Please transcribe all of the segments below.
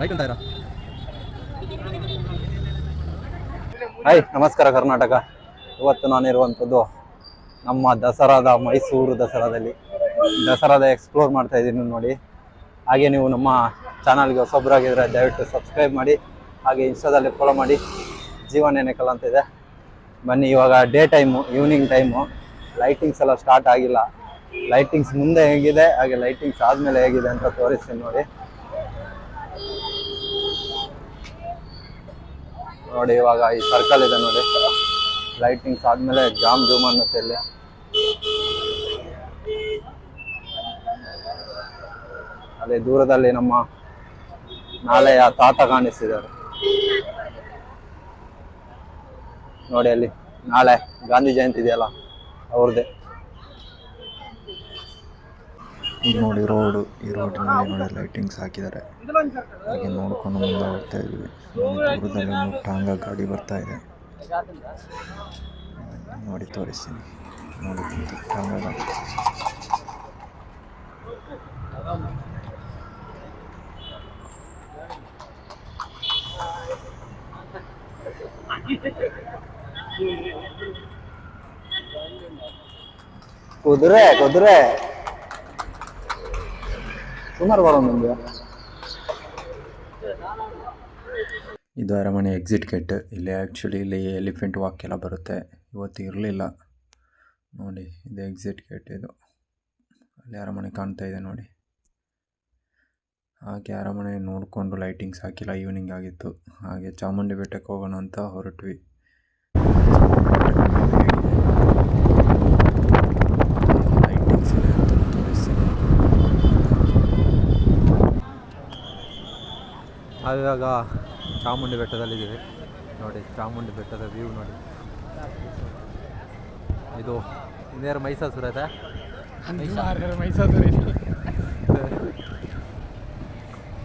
Light ಅಂತ hi ನಮಸ್ಕಾರ ಕರ್ನಾಟಕ. ಇವತ್ತು ನಾನಿರುವಂಥದ್ದು ನಮ್ಮ ದಸರಾದ ಮೈಸೂರು ದಸರಾದಲ್ಲಿ. ದಸರಾದ ಎಕ್ಸ್ಪ್ಲೋರ್ ಮಾಡ್ತಾ ಇದ್ದೀನಿ ನೋಡಿ. ಹಾಗೆ ನೀವು ನಮ್ಮ ಚಾನಲ್ಗೆ ಹೊಸೊಬ್ಬರಾಗಿದ್ದರೆ ದಯವಿಟ್ಟು ಸಬ್ಸ್ಕ್ರೈಬ್ ಮಾಡಿ, ಹಾಗೆ ಇನ್ಸ್ಟಾದಲ್ಲಿ ಫಾಲೋ ಮಾಡಿ. ಜೀವನ ಏನೇಕಲ್ ಅಂತ ಇದೆ. ಬನ್ನಿ, ಇವಾಗ day time evening time lightings ಎಲ್ಲ ಸ್ಟಾರ್ಟ್ ಆಗಿಲ್ಲ. ಲೈಟಿಂಗ್ಸ್ ಮುಂದೆ ಹೇಗಿದೆ, ಹಾಗೆ ಲೈಟಿಂಗ್ಸ್ ಆದಮೇಲೆ ಹೇಗಿದೆ ಅಂತ ತೋರಿಸ್ತೀನಿ ನೋಡಿ. ನೋಡಿ, ಇವಾಗ ಈ ಸರ್ಕಲ್ ಇದೆ ನೋಡಿ. ಲೈಟಿಂಗ್ಸ್ ಆದ್ಮೇಲೆ ಜಾಮ್ ಜೂಮ್ ಅನ್ನುತ್ತೆ ಇಲ್ಲಿ. ಅದೇ ದೂರದಲ್ಲಿ ನಮ್ಮ ನಾಲೆಯ ತಾತ ಕಾಣಿಸ್ತಿದ್ದಾರೆ ನೋಡಿ ಅಲ್ಲಿ, ನಾಳೆ ಗಾಂಧಿ ಜಯಂತಿ ಇದೆಯಲ್ಲ, ಅವ್ರದ್ದೇ. ಈಗ ನೋಡಿ ರೋಡು, ಈ ರೋಡಿನಲ್ಲಿ ನೋಡಿ ಲೈಟಿಂಗ್ಸ್ ಹಾಕಿದ್ದಾರೆ. ಹಾಗೆ ನೋಡ್ಕೊಂಡು ಮುಂದೆ ಹೋಗ್ತಾ ಇದ್ವಿ ದೂರದಲ್ಲಿ ಒಂದು ಟಾಂಗ ಗಾಡಿ ಬರ್ತಾ ಇದೆ. ನೋಡಿ ತೋರಿಸ್ತೀನಿ. ನೋಡಿ ಇದು ಟಾಂಗ ಗಾಡಿ. ಕುದುರೆ ಕುದುರೆ. ಸುಮಾರು ಬರೋ ಇದು ಅರಮನೆ ಎಕ್ಸಿಟ್ ಗೇಟ್ ಇಲ್ಲಿ ಆ್ಯಕ್ಚುಲಿ ಇಲ್ಲಿ ಎಲಿಫೆಂಟ್ ವಾಕ್ ಎಲ್ಲ ಬರುತ್ತೆ. ಇವತ್ತು ಇರಲಿಲ್ಲ. ನೋಡಿ, ಇದು ಎಕ್ಸಿಟ್ ಗೇಟ್ ಇದು. ಅಲ್ಲಿ ಅರಮನೆ ಕಾಣ್ತಾ ಇದೆ ನೋಡಿ. ಹಾಗೆ ಅರಮನೆ ನೋಡಿಕೊಂಡು ಲೈಟಿಂಗ್ಸ್ ಹಾಕಿಲ್ಲ ಈವ್ನಿಂಗ್ ಆಗಿತ್ತು. ಹಾಗೆ ಚಾಮುಂಡಿ ಬೆಟ್ಟಕ್ಕೆ ಹೋಗೋಣ ಅಂತ ಹೊರಟ್ವಿ. ನಾವಿವಾಗ ಚಾಮುಂಡಿ ಬೆಟ್ಟದಲ್ಲಿದ್ದೀವಿ. ನೋಡಿ ಚಾಮುಂಡಿ ಬೆಟ್ಟದ ವ್ಯೂ ನೋಡಿ. ಇದು ನೇರ ಮೈಸಾಸುರ ಇದೆ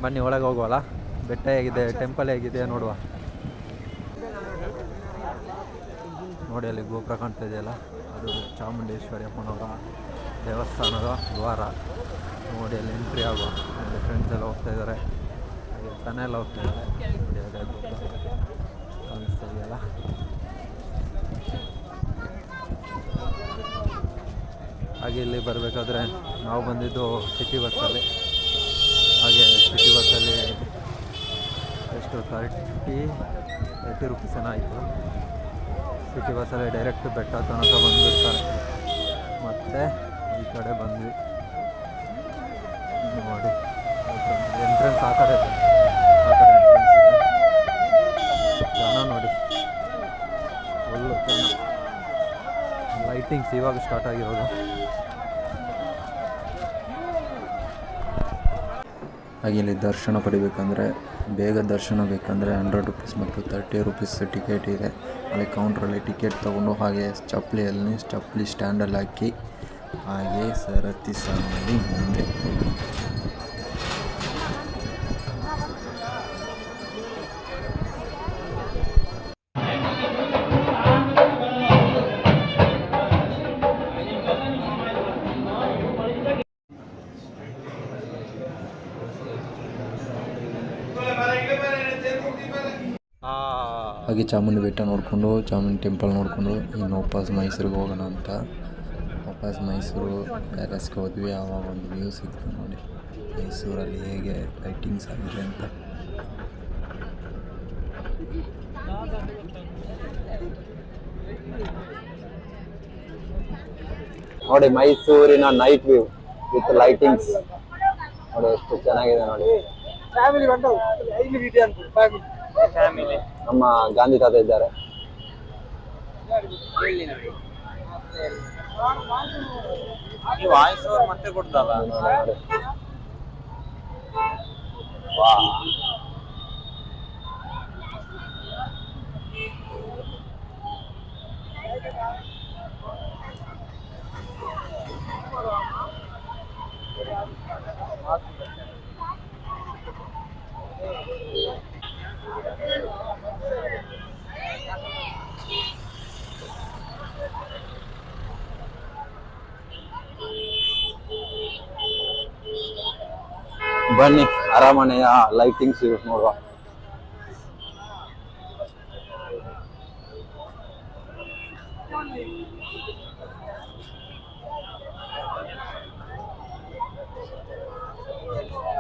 ಬನ್ನಿ ಒಳಗೆ ಹೋಗುವಲ್ಲ? ಬೆಟ್ಟ ಹೇಗಿದೆ ಟೆಂಪಲ್ ಹೇಗಿದೆ ನೋಡುವ. ನೋಡಿ ಅಲ್ಲಿ ಗೋಪುರ ಕಾಣ್ತಾ ಇದೆಯಲ್ಲ? ಅದು ಚಾಮುಂಡೇಶ್ವರಿ ಅಮ್ಮನವರ ದೇವಸ್ಥಾನದ ದ್ವಾರ. ನೋಡಿ ಅಲ್ಲಿ ಎಂಟ್ರಿ ಆಗುವ. ಫ್ರೆಂಡ್ಸ್ ಎಲ್ಲ ಹೋಗ್ತಾ ಇದ್ದಾರೆ. ಜನ ಎಲ್ಲ ಹೋಗ್ತಾ ಇದ್ದಾರೆ. ನೋಡಿ ಅದೇ ಗೋಪುರ ಕಾಣಿಸ್ತಾ ಇದೆಯಲ್ಲ ಹಾಗೆ ಇಲ್ಲಿ ಬರಬೇಕಾದ್ರೆ ನಾವು ಬಂದಿದ್ದು ಸಿಟಿ ಬಸ್ಸಲ್ಲಿ ಹಾಗೆ ಸಿಟಿ ಬಸ್ಸಲ್ಲಿ ಎಷ್ಟು ತರ್ಟಿ ತರ್ಟಿ ರುಪೀಸ್ ಏನೋ ಆಯಿತು. ಸಿಟಿ ಬಸ್ಸಲ್ಲಿ ಡೈರೆಕ್ಟ್ ಬೆಟ್ಟ ತನಕ ಬಂದುಬಿಡ್ತಾರೆ. ಮತ್ತು ಈ ಕಡೆ ಬಂದ್ವಿ. ನೋಡಿ ಎಂಟ್ರೆನ್ಸ್ ಆ ಕಡೆ ಇದೆ. ಆ ಕಡೆ ಎಂಟ್ರೆನ್ಸ್ ಇದೆ ಜನ ನೋಡಿ ಫುಲ್ಲು ಜನ ಲೈಟಿಂಗ್ಸ್ ಇವಾಗ ಸ್ಟಾರ್ಟ್ ಆಗಿರೋದು ಹಾಗೆ ಇಲ್ಲಿ ದರ್ಶನ ಪಡಿಬೇಕಂದ್ರೆ, ಬೇಗ ದರ್ಶನ ಬೇಕಂದರೆ ಹಂಡ್ರೆಡ್ ರುಪೀಸ್ ಮತ್ತು ತರ್ಟಿ ರುಪೀಸ್ ಟಿಕೆಟ್ ಇದೆ. ಅಲ್ಲಿ ಕೌಂಟ್ರಲ್ಲಿ ಟಿಕೆಟ್ ತೊಗೊಂಡು ಹಾಗೆ ಚಪ್ಪಲಿಯಲ್ಲಿ, ಚಪ್ಪಲಿ ಸ್ಟ್ಯಾಂಡಲ್ಲಿ ಹಾಕಿ, ಹಾಗೆ ಸರತಿ ಸಾಲಿನಲ್ಲಿ ಮುಂದೆ ಹೋಗಿ ಚಾಮುಂಡಿ ಬೆಟ್ಟ ನೋಡಿಕೊಂಡು ಚಾಮುಂಡಿ ಟೆಂಪಲ್ ನೋಡಿಕೊಂಡು ಇನ್ನು ವಾಪಸ್ ಮೈಸೂರಿಗೆ ಹೋಗೋಣ ಅಂತ. ವಾಪಸ್ ಮೈಸೂರು ಪ್ಯಾಲೇಸ್ಗೆ ಹೋದ್ವಿ. ಆವಾಗ ಒಂದು ವ್ಯೂ ಸಿಕ್ತು ನೋಡಿ. ಮೈಸೂರಲ್ಲಿ ಹೇಗೆ ಲೈಟಿಂಗ್ಸ್ ಆಗಿದೆ ಅಂತ. ನೋಡಿ ಮೈಸೂರಿನ ನೈಟ್ ವ್ಯೂ ವಿತ್ ಲೈಟಿಂಗ್ಸ್ ನೋಡಿ ಎಷ್ಟು ಚೆನ್ನಾಗಿದೆ ನೋಡಿ. ನಮ್ಮ ಗಾಂಧಿ ತಾತ ಇದ್ದಾರೆ. ವಾಯ್ಸ್ ಓವರ್ ಮತ್ತೆ ಕೊಡ್ತಲ್ಲ ಬನ್ನಿ ಅರಮನೆಯ ಲೈಟಿಂಗ್ಸ್ ನೋಡುವ.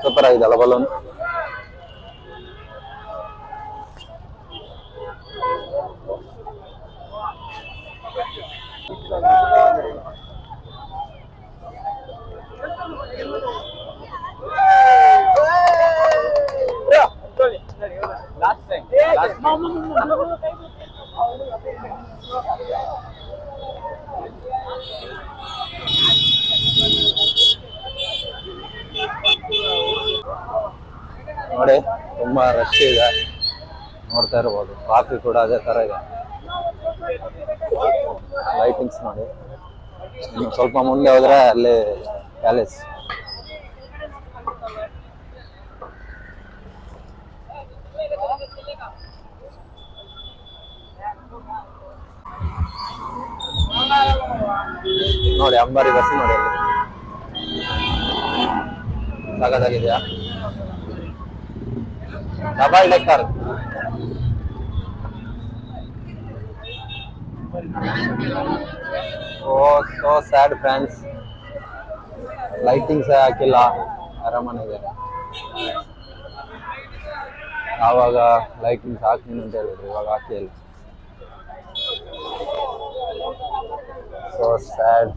ಸೂಪರ್ ಆಗಿದೆ ಅಲ್ಲ ಬಲೂನ್ ನೋಡಿ, ತುಂಬಾ ರಶ್ ಇದೆ. ನೋಡ್ತಾ ಇರ್ಬೋದು. ಟ್ರಾಫಿಕ್ ಕೂಡ ಅದೇ ತರ ಇದೆ. ಲೈಟಿಂಗ್ಸ್ ನೋಡಿ. ಸ್ವಲ್ಪ ಮುಂದೆ ಹೋದ್ರೆ ಅಲ್ಲಿ ಪ್ಯಾಲೇಸ್ ನೋಡಿ, ಅಂಬಾರಿ ಬಸ್ ನೋಡಿ ಅಲ್ಲಿ. Double decker oh so sad friends lightings ಹಾಕಿಲ್ಲ ಅರಮನೆಗೆ ಆವಾಗ ಲೈಟಿಂಗ್ಸ್ ಹಾಕ್ತೀನಿ ಅಂತ ಹೇಳಿದ್ರು, ಇವಾಗ ಹಾಕಿಲ್ಲ ಸೊ ಸ್ಯಾಡ್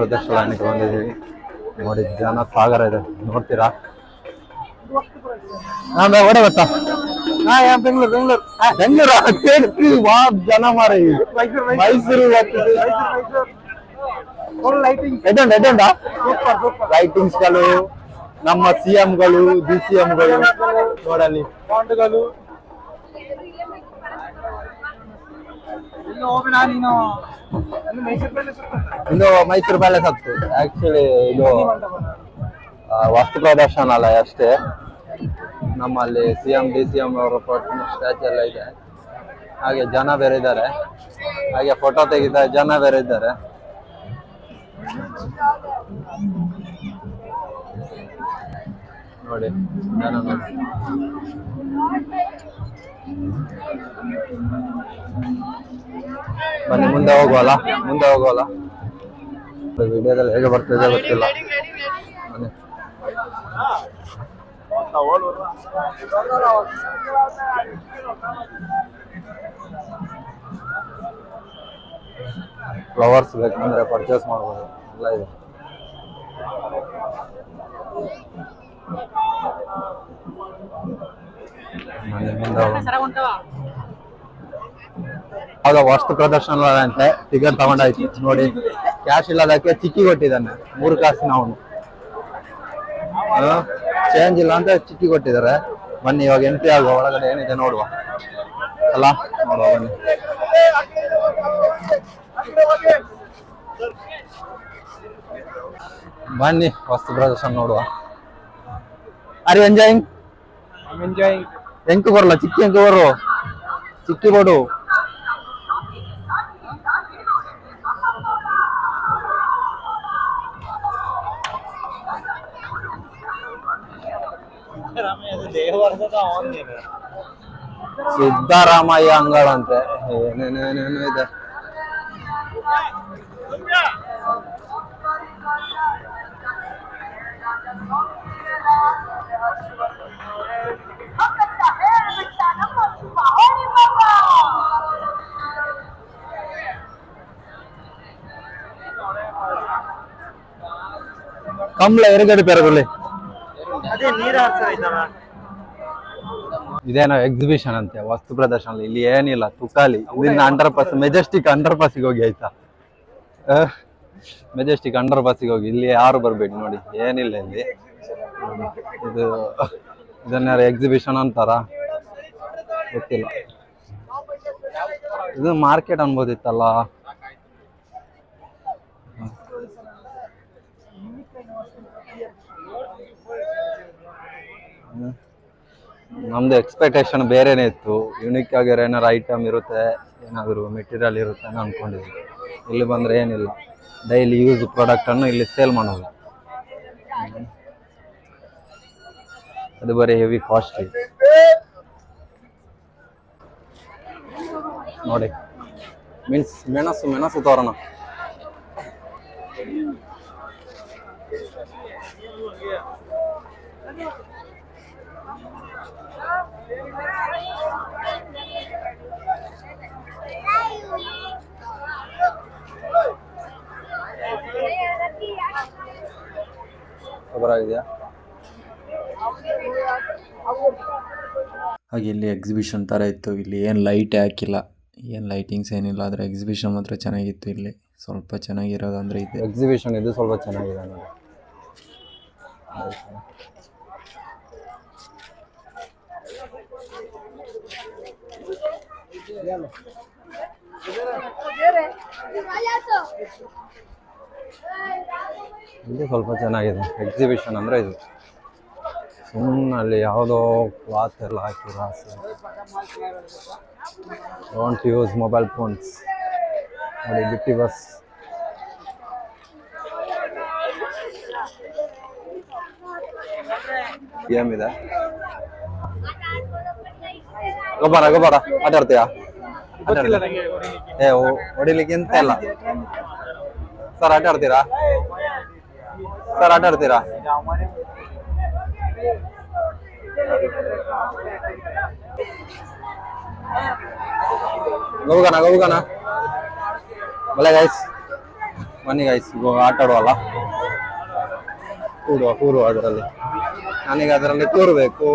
ಪ್ರದರ್ಶನಕ್ಕೆ ಬಂದಿದ್ದೀವಿ. ನೋಡಿ ಜನ ಸಾಗರ ಇದೆ. ನೋಡ್ತೀರಾ? ಓಡೆ ಗೊತ್ತಾ ಹಾ ಯಾ ಬೆಂಗಳೂರು ಬೆಂಗಳೂರು. ಬೆಂಗಳೂರು ವಾ ಜನ ಮಾರ. ಮೈಸೂರು ಲೈಟಿಂಗ್ಸ್ಗಳು ನಮ್ಮ ಸಿ ಗಳು ಡಿ ಸಿ ಎಂಗಳು ನೋಡಲಿ ಫಾಂಟ್ಗಳು ಇದು ಮೈಸೂರು ಪ್ಯಾಲೇಸ್ ಆಗ್ತದೆ ಆಕ್ಚುಲಿ ಇದು ವಸ್ತು ಪ್ರದರ್ಶನಾಲಯ ಅಷ್ಟೇ. ನಮ್ಮಲ್ಲಿ C M D C M ಅವರ ಸ್ಟ್ಯಾಚು ಎಲ್ಲ ಇದೆ. ಹಾಗೆ ಜನ ಬೇರೆ ಇದ್ದಾರೆ. ಹಾಗೆ ಫೋಟೋ ತೆಗಿದ ಜನ ಬೇರೆ ಇದ್ದಾರೆ. ನೋಡಿ ಜನ ನೋಡಿ ಬನ್ನಿ ಮುಂದೆ ಹೋಗುವಲ್ಲ? ಮುಂದೆ ಹೋಗುವಲ್ಲ? ವಿಡಿಯೋದಲ್ಲಿ ಹೇಗೆ ಬರ್ತಿದೆ ಗೊತ್ತಿಲ್ಲ. ಬನ್ನಿ. ಫ್ಲವರ್ಸ್ ಬೇಕಂದ್ರೆ ಪರ್ಚೇಸ್ ಮಾಡ್ಬೋದು. ಎಲ್ಲ ಇದೆ. ಆಗ ವಸ್ತು ಪ್ರದರ್ಶನ ಅಂತೆ ಟಿಕೆಟ್ ತಗೊಂಡಾಯ್ತು. ನೋಡಿ ಕ್ಯಾಶ್ ಇಲ್ಲದಕ್ಕೆ ಚಿಕ್ಕಿ ಕೊಟ್ಟಿದ್ದಾನೆ, ಮೂರು ಕಾಸಿನ ಅವನು. ಚೇಂಜ್ ಇಲ್ಲ ಅಂತ ಚಿಕ್ಕಿ ಕೊಟ್ಟಿದ್ದಾರೆ. ಬನ್ನಿ, ಇವಾಗ ಎಂಟ್ರಿ ಆಗುವ, ಒಳಗಡೆ ಏನಿದೆ ನೋಡುವ. ಅಲ್ಲ, ನೋಡುವ, ಬನ್ನಿ. ಬನ್ನಿ, ವಸ್ತು ಪ್ರದರ್ಶನ ನೋಡುವ. ಅರೆ ಎಂಜಾಯಿಂಗ್ ಎಂಜಾಯಿಂಗ್ ಎಂಕು ಬರಲ್ಲ ಚಿಕ್ಕಿ ಎಂಕು ಬರು? ಚಿಕ್ಕಿ ಕೊಡು ಸಿದ್ದರಾಮಯ್ಯ ಅಂಗಳಂತೆ. ಏನೇನೇನೇನು ಇದೆ. ಕಮ್ಲ ಎರಗಡೆ ಪೆರಗಲ್ಲಿ ಇದೇನೋ ಎಕ್ಸಿಬಿಷನ್ ಅಂತೆ ವಸ್ತು ಪ್ರದರ್ಶನ ಇಲ್ಲಿ ಏನಿಲ್ಲ ತುಕಾಲಿ. ಇದನ್ನ ಅಂಡರ್ ಪಾಸ್ ಮೆಜೆಸ್ಟಿಕ್ ಅಂಡರ್ ಪಾಸಿಗೆ ಹೋಗಿ ಆಯ್ತಾ? ಮೆಜೆಸ್ಟಿಕ್ ಅಂಡರ್ ಪಾಸಿಗೆ ಹೋಗಿ ಇಲ್ಲಿ ಯಾರು ಬರಬೇಡಿ ನೋಡಿ ಏನಿಲ್ಲ ಇಲ್ಲಿ. ಇದು ಇದನ್ನ ಎಕ್ಸಿಬಿಷನ್ ಅಂತಾರ? ಗೊತ್ತಿಲ್ಲ. ಇದು ಮಾರ್ಕೆಟ್ ಅನ್ಬೋದಿತ್ತಲ್ಲ? ನಮ್ದು ಎಕ್ಸ್ಪೆಕ್ಟೇಷನ್ ಬೇರೆನೇ ಇತ್ತು. ಯುನಿಕ್ ಆಗಿರೋ ಏನಾರು ಐಟಮ್ ಇರುತ್ತೆ, ಏನಾದರೂ ಮೆಟೀರಿಯಲ್ ಇರುತ್ತೆ ಅಂತ ಅನ್ಕೊಂಡಿದ್ವಿ. ಇಲ್ಲಿ ಬಂದ್ರೆ ಏನಿಲ್ಲ. ಡೈಲಿ ಯೂಸ್ ಪ್ರಾಡಕ್ಟನ್ನು ಇಲ್ಲಿ ಸೇಲ್ ಮಾಡೋದು ಅದು ಬರೀ ಹೆವಿ ಕಾಸ್ಟ್ಲಿ ನೋಡಿ. ಮೀನ್ಸ್ ಮೆಣಸು ಮೆಣಸು ತೋರಣ. ಖಬರ ಇದೆಯಾ ಹಾಗೆ ಇಲ್ಲಿ ಎಕ್ಸಿಬಿಷನ್ ಥರ ಇತ್ತು. ಇಲ್ಲಿ ಏನು ಲೈಟ್ ಹಾಕಿಲ್ಲ. ಏನು ಲೈಟಿಂಗ್ಸ್ ಏನಿಲ್ಲ. ಆದರೆ ಎಕ್ಸಿಬಿಷನ್ ಮಾತ್ರ ಚೆನ್ನಾಗಿತ್ತು ಇಲ್ಲಿ. ಸ್ವಲ್ಪ ಚೆನ್ನಾಗಿರೋದು ಅಂದರೆ ಇದೆ. ಎಕ್ಸಿಬಿಷನ್ ಇದು ಸ್ವಲ್ಪ ಚೆನ್ನಾಗಿದೆ ನೋಡಿ. ಇದು ಸ್ವಲ್ಪ ಚೆನ್ನಾಗಿದೆ. ಎಕ್ಸಿಬಿಷನ್ ಅಂದರೆ ಇದು. ಸುಮ್ಮನೆ ಅಲ್ಲಿ ಯಾವುದೋ ಕ್ಲಾತ್ ಎಲ್ಲ ಹಾಕಿ ರಾಸಿ ಡೋಂಟ್ ಯೂಸ್ ಮೊಬೈಲ್ ಫೋನ್ಸ್ ನೋಡಿ, ಬಿಟ್ಟಿ ಬಸ್ ಗೇಮ್ ಇದೆ. ಗೊಬ್ಬರ ಗೊಬ್ಬರ ಆಟ ಆಡ್ತೀಯಾ? ಏ ಹೊಡಿಲಿಕ್ಕೆ ಎಂತ ಇಲ್ಲ. ಸರ್, ಆಟ ಆಡ್ತೀರಾ? ಸರ್, ಆಟ ಆಡ್ತೀರಾ? ಹೋಗೋಣ ಹೋಗೋಣ. ಬಲೆ ಗೈಸ್ ಬನ್ನಿ ಗಾಯ್ಸ್ ಆಟ ಆಡುವಲ್ಲ. ಕೂಡುವ ಕೂರುವ ಅದರಲ್ಲಿ. ನನಗೆ ಅದರಲ್ಲಿ ಕೂರಬೇಕು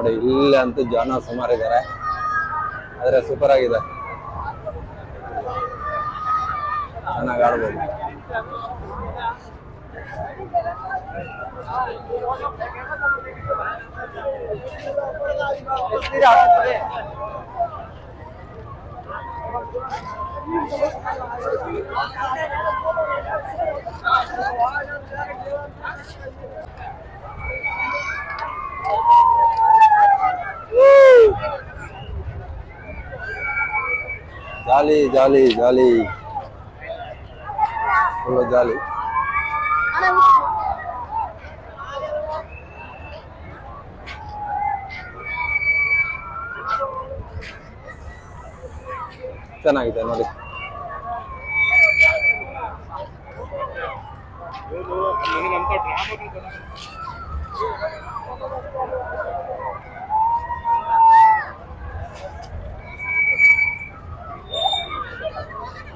ನೋಡಿ ಇಲ್ಲ ಅಂತೂ ಜನ ಸುಮಾರು ಇದ್ದಾರೆ ಆದ್ರೆ ಸೂಪರ್ ಆಗಿದೆ. ಚೆನ್ನಾಗಿ ಆಡ್ಬೋದು. ಜಾಲಿ ಜಾಲಿ ಜಾಲಿ. ಜಾಲಿ. ಚೆನ್ನಾಗಿದೆ ನೋಡಿ.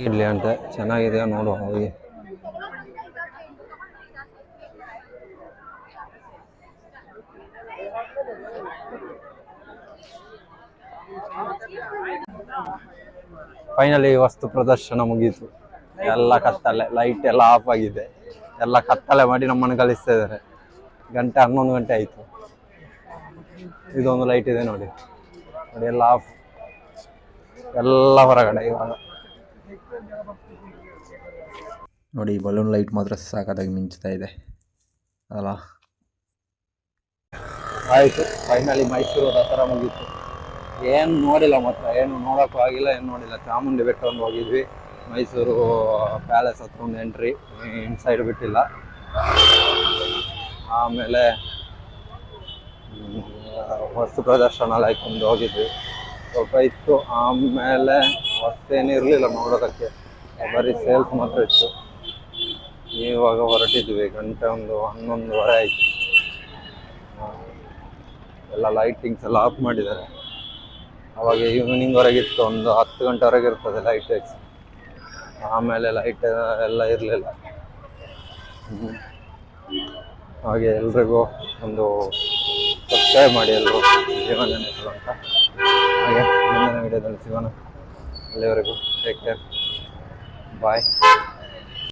ಇಲ್ಲಿ ಅಂತ. ಚೆನ್ನಾಗಿದೆ ನೋಡು ಹೋಗಿ ಫೈನಲಿ ವಸ್ತು ಪ್ರದರ್ಶನ ಮುಗೀತು. ಎಲ್ಲ ಕತ್ತಲೆ ಲೈಟ್ ಎಲ್ಲ ಆಫ್ ಆಗಿದೆ. ಎಲ್ಲ ಕತ್ತಲೆ ಮಾಡಿ ನಮ್ಮನ್ನು ಕಳಿಸ್ತಾ ಇದ್ದಾರೆ. ಗಂಟೆ ಹನ್ನೊಂದು ಗಂಟೆ ಆಯಿತು. ಇದೊಂದು ಲೈಟ್ ಇದೆ ನೋಡಿ. ನೋಡಿ ಎಲ್ಲ ಆಫ್ ಎಲ್ಲ ಹೊರಗಡೆ ಇವಾಗ. ನೋಡಿ ಬಲೂನ್ ಲೈಟ್ ಮಾತ್ರ ಸಾಕಾದಾಗಿ ಮಿಂಚ್ತಾ ಇದೆ. ಅಲ್ಲ ಆಯಿತು. ಫೈನಲಿ ಮೈಸೂರು ದಸರಾ ಮುಗೀತು. ಏನು ನೋಡಿಲ್ಲ ಮಾತ್ರ ಏನು ನೋಡೋಕ್ಕೂ ಆಗಿಲ್ಲ, ಏನು ನೋಡಿಲ್ಲ. ಚಾಮುಂಡಿ ಬೆಟ್ಟ ಒಂದು ಹೋಗಿದ್ವಿ. ಮೈಸೂರು ಪ್ಯಾಲೇಸ್ ಹತ್ರ ಒಂದು ಎಂಟ್ರಿ ಇನ್ಸೈಡ್ ಬಿಟ್ಟಿಲ್ಲ. ಆಮೇಲೆ ವಸ್ತು ಲೈಕ್ ಒಂದು ಹೋಗಿದ್ವಿ. ಸ್ವಲ್ಪ ಇತ್ತು, ಆಮೇಲೆ ಇರಲಿಲ್ಲ ನೋಡೋದಕ್ಕೆ. ಬರೀ ಸೇಲ್ಸ್ ಮಾತ್ರ ಇತ್ತು. ಇವಾಗ ಹೊರಟಿದ್ವಿ, ಗಂಟೆ ಒಂದು ಹನ್ನೊಂದುವರೆ ಆಯಿತು. ಎಲ್ಲ ಲೈಟಿಂಗ್ಸ್ ಎಲ್ಲ ಆಫ್ ಮಾಡಿದ್ದಾರೆ. ಅವಾಗ ಈವ್ನಿಂಗ್ ವರೆಗಿತ್ತು ಒಂದು ಹತ್ತು ಗಂಟೆವರೆಗೆ ಇರ್ತದೆ ಲೈಟ್ ಆಮೇಲೆ ಲೈಟ್ ಎಲ್ಲ ಇರಲಿಲ್ಲ. ಹಾಗೆ ಎಲ್ರಿಗೂ ಒಂದು ಸಬ್ಸ್ಕ್ರೈಬ್ ಮಾಡಿ ಎಲ್ಲರೂ ಜೀವನ ಅಂತ. ಹಾಗೆ, ಮುಂದಿನ ವಿಡಿಯೋದಲ್ಲಿ ಸಿಗೋಣ ಅಲ್ಲಿವರೆಗೂ ಟೇಕ್ ಕೇರ್ ಬಾಯ್